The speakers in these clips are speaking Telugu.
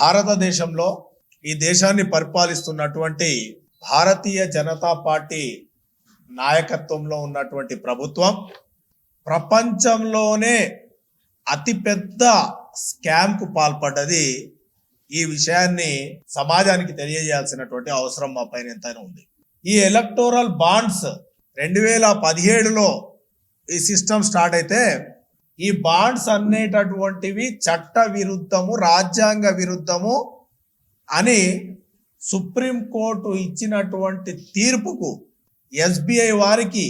భారతదేశంలో ఈ దేశాన్ని పరిపాలిస్తున్నటువంటి భారతీయ జనతా పార్టీ నాయకత్వంలో ఉన్నటువంటి ప్రభుత్వం ప్రపంచంలోనే అతిపెద్ద స్కామ్కు పాల్పడ్డది ఈ విషయాన్ని సమాజానికి తెలియజేయాల్సినటువంటి అవసరం మా పైన ఎంతైనా ఉంది. ఈ ఎలక్టోరల్ బాండ్స్ రెండు వేల పదిహేడులో ఈ సిస్టమ్ స్టార్ట్ అయితే ఈ బాండ్స్ అనేటటువంటివి చట్ట విరుద్ధము రాజ్యాంగ విరుద్ధము అని సుప్రీంకోర్టు ఇచ్చినటువంటి తీర్పుకు ఎస్బీఐ వారికి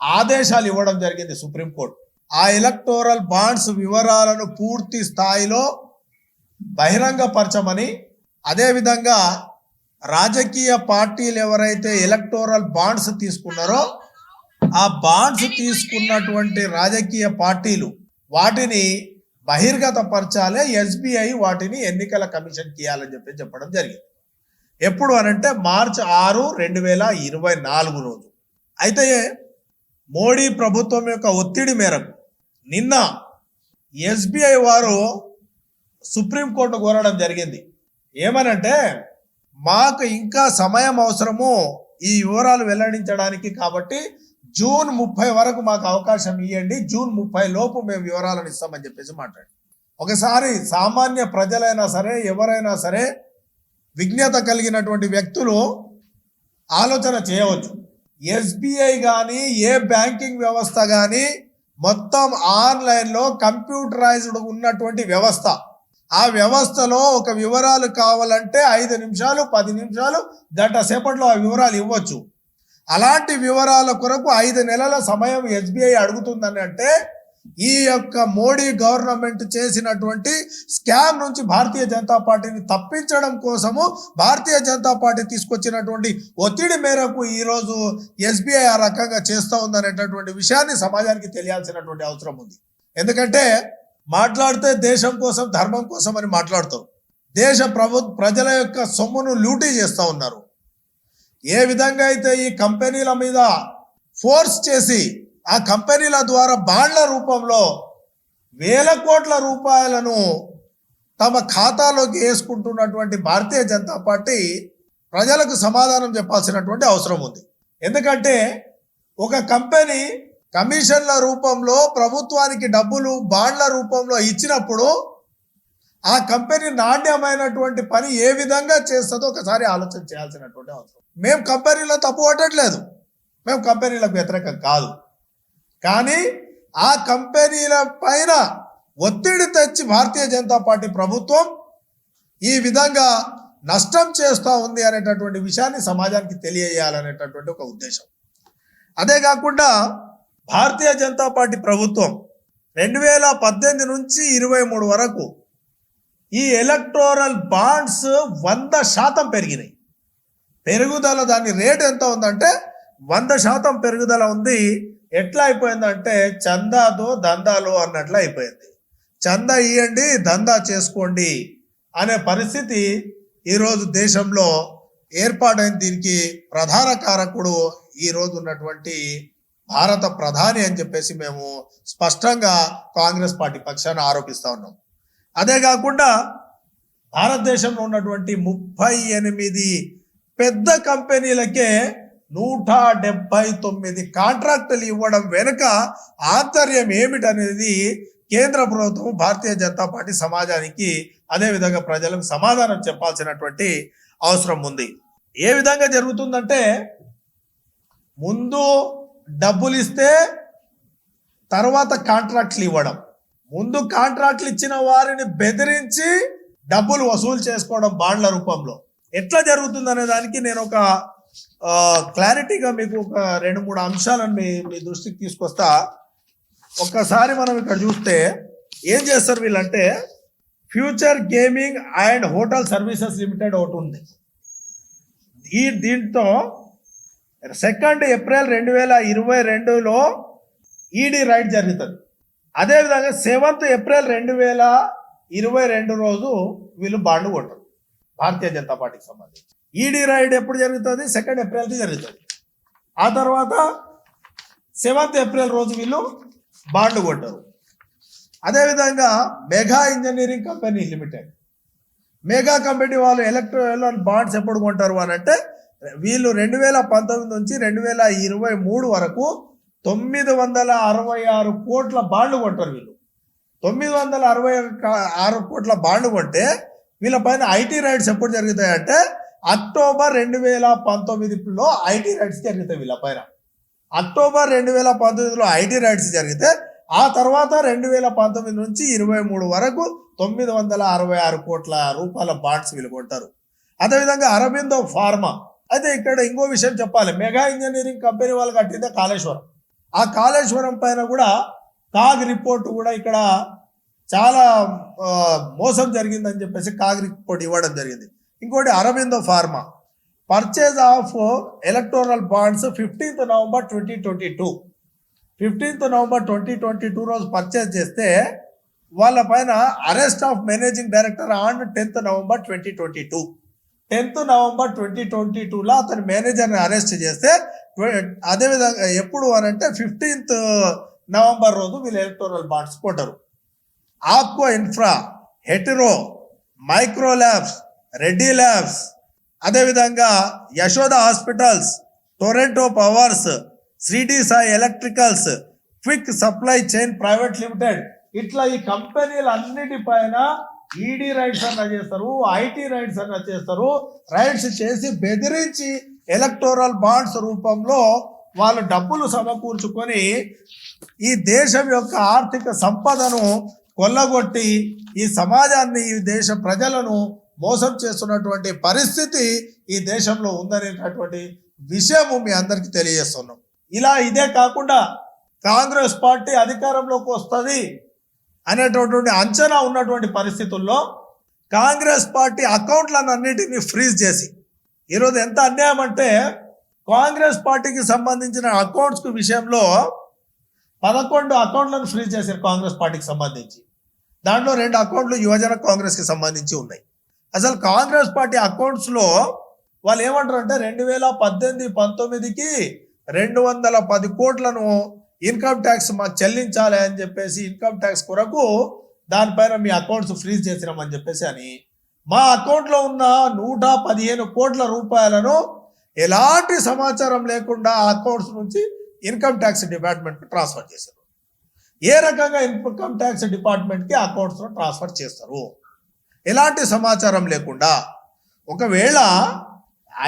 ఆదేశాలు ఇవ్వడం జరిగింది సుప్రీంకోర్టు ఆ ఎలక్టోరల్ బాండ్స్ వివరాలను పూర్తి స్థాయిలో బహిరంగపరచమని అదేవిధంగా రాజకీయ పార్టీలు ఎవరైతే ఎలక్టోరల్ బాండ్స్ తీసుకున్నారో ఆ బాండ్స్ తీసుకున్నటువంటి రాజకీయ పార్టీలు వాటిని బహిర్గతపరచాలే ఎస్బీఐ వాటిని ఎన్నికల కమిషన్కి ఇవ్వాలని చెప్పి చెప్పడం జరిగింది. ఎప్పుడు అనంటే మార్చ్ ఆరు రెండు వేల ఇరవై నాలుగు రోజు. అయితే మోడీ ప్రభుత్వం యొక్క ఒత్తిడి మేరకు నిన్న ఎస్బీఐ వారు సుప్రీంకోర్టు కోరడం జరిగింది. ఏమనంటే మాకు ఇంకా సమయం అవసరము ఈ వివరాలు వెల్లడించడానికి కాబట్టి జూన్ ముప్పై వరకు మాకు అవకాశం ఇవ్వండి జూన్ ముప్పై లోపు మేము వివరాలను ఇస్తామని చెప్పేసి మాట్లాడి ఒకసారి సామాన్య ప్రజలైనా సరే ఎవరైనా సరే విజ్ఞత కలిగినటువంటి వ్యక్తులు ఆలోచన చేయవచ్చు. ఎస్బీఐ కానీ ఏ బ్యాంకింగ్ వ్యవస్థ కానీ మొత్తం ఆన్లైన్లో కంప్యూటరైజ్డ్ ఉన్నటువంటి వ్యవస్థ. ఆ వ్యవస్థలో ఒక వివరాలు కావాలంటే ఐదు నిమిషాలు పది నిమిషాలు గంట సేపట్లో ఆ వివరాలు ఇవ్వచ్చు. అలాంటి వివరాల కొరకు ఐదు నెలల సమయం ఎస్బీఐ అడుగుతుందని అంటే ఈ యొక్క మోడీ గవర్నమెంట్ చేసినటువంటి స్కామ్ నుంచి భారతీయ జనతా పార్టీని తప్పించడం కోసము భారతీయ జనతా పార్టీ తీసుకొచ్చినటువంటి ఒత్తిడి మేరకు ఈరోజు ఎస్బీఐ ఆ రకంగా చేస్తూ ఉందనేటటువంటి విషయాన్ని సమాజానికి తెలియాల్సినటువంటి అవసరం ఉంది. ఎందుకంటే మాట్లాడితే దేశం కోసం ధర్మం కోసం అని మాట్లాడుతారు దేశ ప్రభు ప్రజల యొక్క సొమ్మును లూటీ చేస్తూ ఉన్నారు. ఏ విధంగా అయితే ఈ కంపెనీల మీద ఫోర్స్ చేసి ఆ కంపెనీల ద్వారా బాండ్ల రూపంలో వేల కోట్ల రూపాయలను తమ ఖాతాలోకి వేసుకుంటున్నటువంటి భారతీయ జనతా పార్టీ ప్రజలకు సమాధానం చెప్పాల్సినటువంటి అవసరం ఉంది. ఎందుకంటే ఒక కంపెనీ కమిషన్ల రూపంలో ప్రభుత్వానికి డబ్బులు బాండ్ల రూపంలో ఇచ్చినప్పుడు ఆ కంపెనీ నాణ్యమైనటువంటి పని ఏ విధంగా చేస్తుందో ఒకసారి ఆలోచన చేయాల్సినటువంటి అవసరం మేము కంపెనీలో తప్పు పట్టట్లేదు. మేము కంపెనీలకు వ్యతిరేకం కాదు. కానీ ఆ కంపెనీల పైన ఒత్తిడి తెచ్చి భారతీయ జనతా పార్టీ ప్రభుత్వం ఈ విధంగా నష్టం చేస్తూ ఉంది అనేటటువంటి విషయాన్ని సమాజానికి తెలియజేయాలనేటటువంటి ఒక ఉద్దేశం. అదే కాకుండా భారతీయ జనతా పార్టీ ప్రభుత్వం రెండు వేల పద్దెనిమిది నుంచి ఇరవై మూడు వరకు ఈ ఎలక్టోరల్ బాండ్స్ వంద శాతం పెరిగినాయి. పెరుగుదల దాని రేటు ఎంత ఉందంటే వంద శాతం పెరుగుదల ఉంది. ఎట్లా అయిపోయిందంటే చందాదో దందాలో అన్నట్లు అయిపోయింది. చందా ఇవ్వండి దందా చేసుకోండి అనే పరిస్థితి ఈరోజు దేశంలో ఏర్పాటైన దీనికి ప్రధాన కారకుడు ఈరోజు ఉన్నటువంటి భారత ప్రధాని అని చెప్పేసి మేము స్పష్టంగా కాంగ్రెస్ పార్టీ పక్షాన ఆరోపిస్తూ ఉన్నాం. అదే కాకుండా భారతదేశంలో ఉన్నటువంటి ముప్పై ఎనిమిది పెద్ద కంపెనీలకే నూట డెబ్బై తొమ్మిది కాంట్రాక్టులు ఇవ్వడం వెనుక ఆంతర్యం ఏమిటనేది కేంద్ర ప్రభుత్వం భారతీయ జనతా పార్టీ సమాజానికి అదేవిధంగా ప్రజలకు సమాధానం చెప్పాల్సినటువంటి అవసరం ఉంది. ఏ విధంగా జరుగుతుందంటే ముందు డబ్బులు ఇస్తే తర్వాత కాంట్రాక్ట్లు ఇవ్వడం. ముందు కాంట్రాక్ట్లు ఇచ్చిన వారిని బెదిరించి డబ్బులు వసూలు చేసుకోవడం బాండ్ల రూపంలో. ఎట్లా జరుగుతుంది అనే దానికి నేను ఒక క్లారిటీగా మీకు ఒక రెండు మూడు అంశాలను మీ మీ దృష్టికి తీసుకొస్తా. ఒక్కసారి మనం ఇక్కడ చూస్తే ఏం చేస్తారు వీళ్ళంటే future gaming and hotel services limited ఒకటి ఉంది. ఈ దీంతో సెకండ్ ఏప్రిల్ రెండు వేల ఇరవై రెండులో ఈడీ రైడ్ జరుగుతుంది. అదేవిధంగా సెవెంత్ ఏప్రిల్ రెండు వేల ఇరవై రెండు రోజు వీళ్ళు బాండ్ కొట్టరు. భారతీయ జనతా పార్టీకి సంబంధించి. ఈడీ రైడ్ ఎప్పుడు జరుగుతుంది? సెకండ్ ఏప్రిల్కి జరుగుతుంది. ఆ తర్వాత సెవెంత్ ఏప్రిల్ రోజు వీళ్ళు బాండ్ కొట్టారు. అదేవిధంగా Mega engineering company limited Mega company వాళ్ళు ఎలక్ట్రల్ బాండ్స్ ఎప్పుడు కొంటారు అని అంటే వీళ్ళు రెండు వేల పంతొమ్మిది నుంచి రెండు వేల ఇరవై మూడు వరకు తొమ్మిది వందల అరవై ఆరు కోట్ల బాండ్లు కొంటారు వీళ్ళు. తొమ్మిది వందల అరవై ఆరు కోట్ల బాండ్లు కొంటే వీళ్ళ పైన ఐటీ రైడ్స్ ఎప్పుడు జరుగుతాయంటే అక్టోబర్ రెండు వేల పంతొమ్మిదిలో ఐటీ రైడ్స్ జరుగుతాయి వీళ్ళ పైన. అక్టోబర్ రెండు వేల పంతొమ్మిదిలో ఐటీ రైడ్స్ జరిగితే ఆ తర్వాత రెండు వేల పంతొమ్మిది నుంచి ఇరవై మూడు వరకు తొమ్మిది వందల అరవై ఆరు కోట్ల రూపాయల బాండ్స్ వీళ్ళు కొంటారు. అదేవిధంగా అరబిందో ఫార్మా. అయితే ఇక్కడ ఇంకో విషయం చెప్పాలి. మెగా ఇంజనీరింగ్ కంపెనీ వాళ్ళు కట్టిందే కాళేశ్వరం. ఆ కాళేశ్వరం పైన కూడా కాగ్ రిపోర్ట్ కూడా ఇక్కడ చాలా మోసం జరిగిందని చెప్పేసి కాంగ్రెస్ పొడి ఇవ్వడం జరిగింది. ఇంకోటి Aurobindo pharma. Purchase of electoral bonds fifteenth November twenty twenty two fifteenth November twenty twenty two రోజు పర్చేజ్ చేస్తే వాళ్ళ పైన arrest of managing director on tenth November twenty twenty two tenth November twenty twenty టూలో అతని మేనేజర్ని అరెస్ట్ చేస్తే అదేవిధంగా ఎప్పుడు అని అంటే ఫిఫ్టీన్త్ నవంబర్ రోజు వీళ్ళు ఎలక్టోరల్ బాండ్స్ కొట్టరు Apco infra Hetero micro labs Reddy labs. అదేవిధంగా Yashoda hospitals Torrent powers Shirdi Sai electricals quick supply chain private limited. ఇట్లా ఈ కంపెనీలు అన్నిటిపైన ఈడీ రైడ్స్ అన్న చేస్తారు ఐటీ రైడ్స్ అన్న చేస్తారు. రైడ్స్ చేసి బెదిరించి ఎలక్టోరల్ బాండ్స్ రూపంలో వాళ్ళు డబ్బులు సమకూర్చుకొని ఈ దేశం యొక్క ఆర్థిక సంపదను కొల్లగొట్టి ఈ సమాజాన్ని ఈ దేశ ప్రజలను మోసం చేస్తున్నటువంటి పరిస్థితి ఈ దేశంలో ఉందనేటటువంటి విషయము మీ అందరికీ తెలియజేస్తున్నాం. ఇలా ఇదే కాకుండా కాంగ్రెస్ పార్టీ అధికారంలోకి వస్తుంది అనేటటువంటి అంచనా ఉన్నటువంటి పరిస్థితుల్లో కాంగ్రెస్ పార్టీ అకౌంట్లను అన్నిటినీ ఫ్రీజ్ చేసి ఈరోజు ఎంత అన్యాయం అంటే కాంగ్రెస్ పార్టీకి సంబంధించిన అకౌంట్స్ విషయంలో పదకొండు అకౌంట్లను ఫ్రీజ్ చేశారు కాంగ్రెస్ పార్టీకి సంబంధించి. దాంట్లో రెండు అకౌంట్లు యువజన కాంగ్రెస్కి సంబంధించి ఉన్నాయి. అసలు కాంగ్రెస్ పార్టీ అకౌంట్స్లో వాళ్ళు ఏమంటారు అంటే రెండు వేల పద్దెనిమిది పంతొమ్మిదికి రెండు వందల పది కోట్లను ఇన్కమ్ ట్యాక్స్ మాకు చెల్లించాలి అని చెప్పేసి ఇన్కమ్ ట్యాక్స్ కొరకు దానిపైన మీ అకౌంట్స్ ఫ్రీజ్ చేసినామని చెప్పేసి అని మా అకౌంట్లో ఉన్న నూట పదిహేను కోట్ల రూపాయలను ఎలాంటి సమాచారం లేకుండా ఆ అకౌంట్స్ నుంచి ఇన్కమ్ ట్యాక్స్ డిపార్ట్మెంట్కి ట్రాన్స్ఫర్ చేశారు. ఏ రకంగా ఇన్కమ్ ట్యాక్స్ డిపార్ట్మెంట్కి అకౌంట్స్లో ట్రాన్స్ఫర్ చేస్తారు? ఎలాంటి సమాచారం లేకుండా ఒకవేళ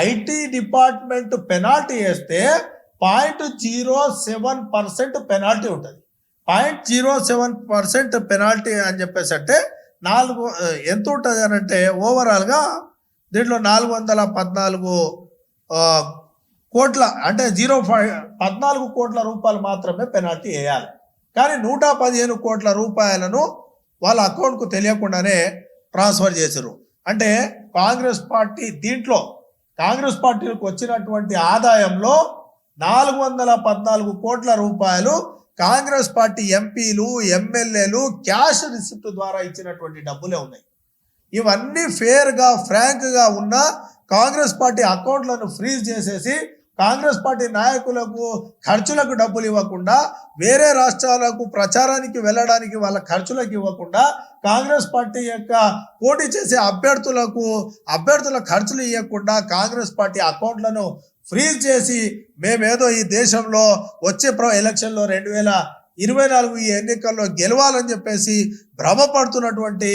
ఐటీ డిపార్ట్మెంట్ పెనాల్టీ వేస్తే point zero seven percent penalty ఉంటుంది. Point zero seven percent penalty అని చెప్పేసి అంటే నాలుగు ఎంత ఉంటుంది అని అంటే ఓవరాల్గా దీంట్లో నాలుగు వందల పద్నాలుగు కోట్ల అంటే జీరో ఫైవ్ పద్నాలుగు కోట్ల రూపాయలు మాత్రమే పెనాల్టీ వేయాలి. కానీ నూట పదిహేను కోట్ల రూపాయలను వాళ్ళ అకౌంట్కు తెలియకుండానే ట్రాన్స్ఫర్ చేశారు అంటే కాంగ్రెస్ పార్టీ దీంట్లో కాంగ్రెస్ పార్టీలకు వచ్చినటువంటి ఆదాయంలో నాలుగు వందల పద్నాలుగు కోట్ల రూపాయలు కాంగ్రెస్ పార్టీ ఎంపీలు ఎమ్మెల్యేలు క్యాష్ రిసిప్ట్ ద్వారా ఇచ్చినటువంటి డబ్బులే ఉన్నాయి. ఇవన్నీ ఫేర్గా ఫ్రాంక్గా ఉన్న కాంగ్రెస్ పార్టీ అకౌంట్లను ఫ్రీజ్ చేసేసి కాంగ్రెస్ పార్టీ నాయకులకు ఖర్చులకు డబ్బులు ఇవ్వకుండా వేరే రాష్ట్రాలకు ప్రచారానికి వెళ్ళడానికి వాళ్ళ ఖర్చులకు ఇవ్వకుండా కాంగ్రెస్ పార్టీ యొక్క పోటీ చేసే అభ్యర్థులకు అభ్యర్థుల ఖర్చులు ఇవ్వకుండా కాంగ్రెస్ పార్టీ అకౌంట్లను ఫ్రీజ్ చేసి మేమేదో ఈ దేశంలో వచ్చే ప్ర ఎలక్షన్లో రెండు వేల ఇరవై నాలుగు ఈ ఎన్నికల్లో గెలవాలని చెప్పేసి భ్రమపడుతున్నటువంటి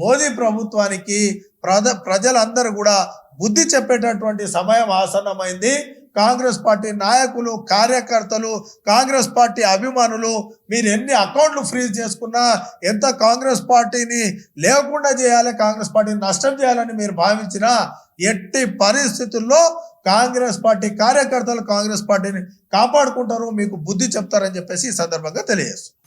మోదీ ప్రభుత్వానికి ప్రజ ప్రజలందరూ కూడా బుద్ధి చెప్పేటటువంటి సమయం ఆసన్నమైంది. కాంగ్రెస్ పార్టీ నాయకులు కార్యకర్తలు కాంగ్రెస్ పార్టీ అభిమానులు మీరు ఎన్ని అకౌంట్లు ఫ్రీజ్ చేసుకున్నా ఎంత కాంగ్రెస్ పార్టీని లేకుండా చేయాలి కాంగ్రెస్ పార్టీని నష్టం చేయాలని మీరు భావించినా ఎట్టి పరిస్థితుల్లో కాంగ్రెస్ పార్టీ కార్యకర్తలు కాంగ్రెస్ పార్టీని కాపాడుకుంటారు మీకు బుద్ధి చెప్తారని చెప్పేసి ఈ సందర్భంగా తెలియజేస్తుంది